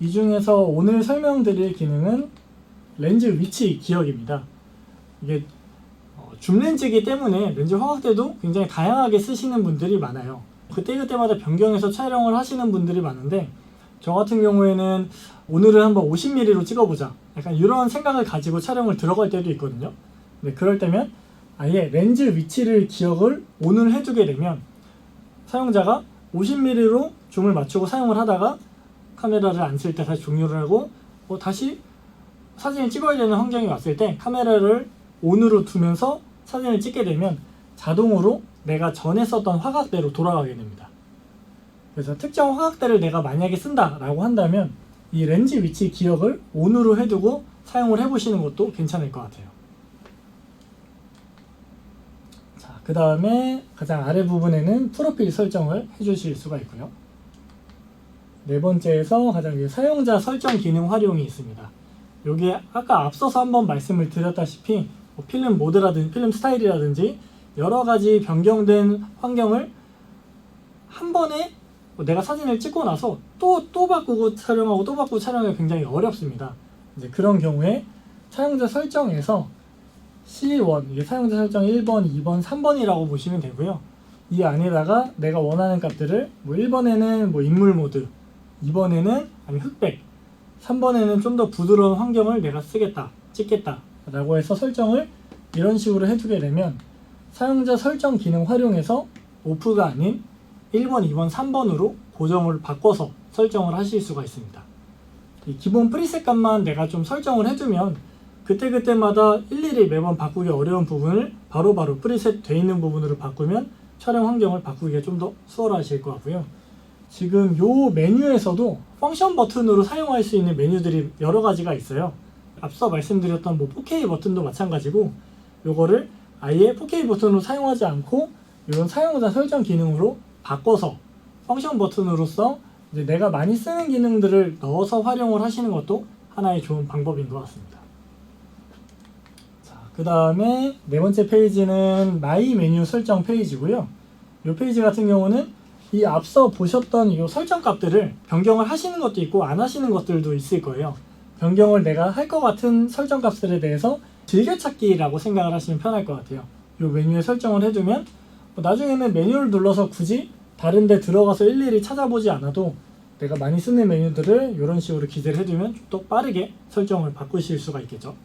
이 중에서 오늘 설명드릴 기능은 렌즈 위치 기억입니다. 이게 어, 줌렌즈이기 때문에 렌즈 화각대도 굉장히 다양하게 쓰시는 분들이 많아요. 그때그때마다 변경해서 촬영을 하시는 분들이 많은데 저 같은 경우에는 오늘은 한번 50mm로 찍어보자. 약간 이런 생각을 가지고 촬영을 들어갈 때도 있거든요. 근데 그럴 때면 아예 렌즈 위치를 기억을 오늘 해두게 되면 사용자가 50mm로 줌을 맞추고 사용을 하다가 카메라를 안 쓸 때 다시 종료를 하고 어, 다시 사진을 찍어야 되는 환경이 왔을 때 카메라를 온으로 두면서 사진을 찍게 되면 자동으로 내가 전에 썼던 화각대로 돌아가게 됩니다. 그래서 특정 화각대를 내가 만약에 쓴다라고 한다면 이 렌즈 위치 기억을 온으로 해두고 사용을 해보시는 것도 괜찮을 것 같아요. 자, 그 다음에 가장 아래 부분에는 프로필 설정을 해주실 수가 있고요. 네 번째에서 가장 위에 사용자 설정 기능 활용이 있습니다. 여기에 아까 앞서서 한번 말씀을 드렸다시피 뭐 필름 모드라든지 필름 스타일이라든지 여러 가지 변경된 환경을 한 번에 뭐 내가 사진을 찍고 나서 또또 바꾸고 촬영하고 또 바꾸고 촬영하기 굉장히 어렵습니다. 이제 그런 경우에 사용자 설정에서 C1 이게 사용자 설정 1번, 2번, 3번이라고 보시면 되고요. 이 안에다가 내가 원하는 값들을 뭐 1번에는 뭐 인물 모드, 2번에는 아니 흑백, 3번에는 좀 더 부드러운 환경을 내가 쓰겠다, 찍겠다 라고 해서 설정을 이런 식으로 해두게 되면 사용자 설정 기능 활용해서 오프가 아닌 1번, 2번, 3번으로 고정을 바꿔서 설정을 하실 수가 있습니다. 이 기본 프리셋 값만 내가 좀 설정을 해두면 그때그때마다 일일이 매번 바꾸기 어려운 부분을 바로바로 프리셋 돼 있는 부분으로 바꾸면 촬영 환경을 바꾸기가 좀 더 수월하실 것 같고요. 지금 요 메뉴에서도 펑션 버튼으로 사용할 수 있는 메뉴들이 여러 가지가 있어요. 앞서 말씀드렸던 뭐 4K 버튼도 마찬가지고 요거를 아예 4K 버튼으로 사용하지 않고 이런 사용자 설정 기능으로 바꿔서 펑션 버튼으로서 이제 내가 많이 쓰는 기능들을 넣어서 활용을 하시는 것도 하나의 좋은 방법인 것 같습니다. 자, 그 다음에 네 번째 페이지는 마이 메뉴 설정 페이지고요. 이 페이지 같은 경우는 이 앞서 보셨던 이 설정 값들을 변경을 하시는 것도 있고 안 하시는 것들도 있을 거예요. 변경을 내가 할 것 같은 설정 값들에 대해서 즐겨찾기라고 생각을 하시면 편할 것 같아요. 이 메뉴에 설정을 해두면 뭐 나중에는 메뉴를 눌러서 굳이 다른 데 들어가서 일일이 찾아보지 않아도 내가 많이 쓰는 메뉴들을 이런 식으로 기재를 해두면 좀 더 빠르게 설정을 바꾸실 수가 있겠죠.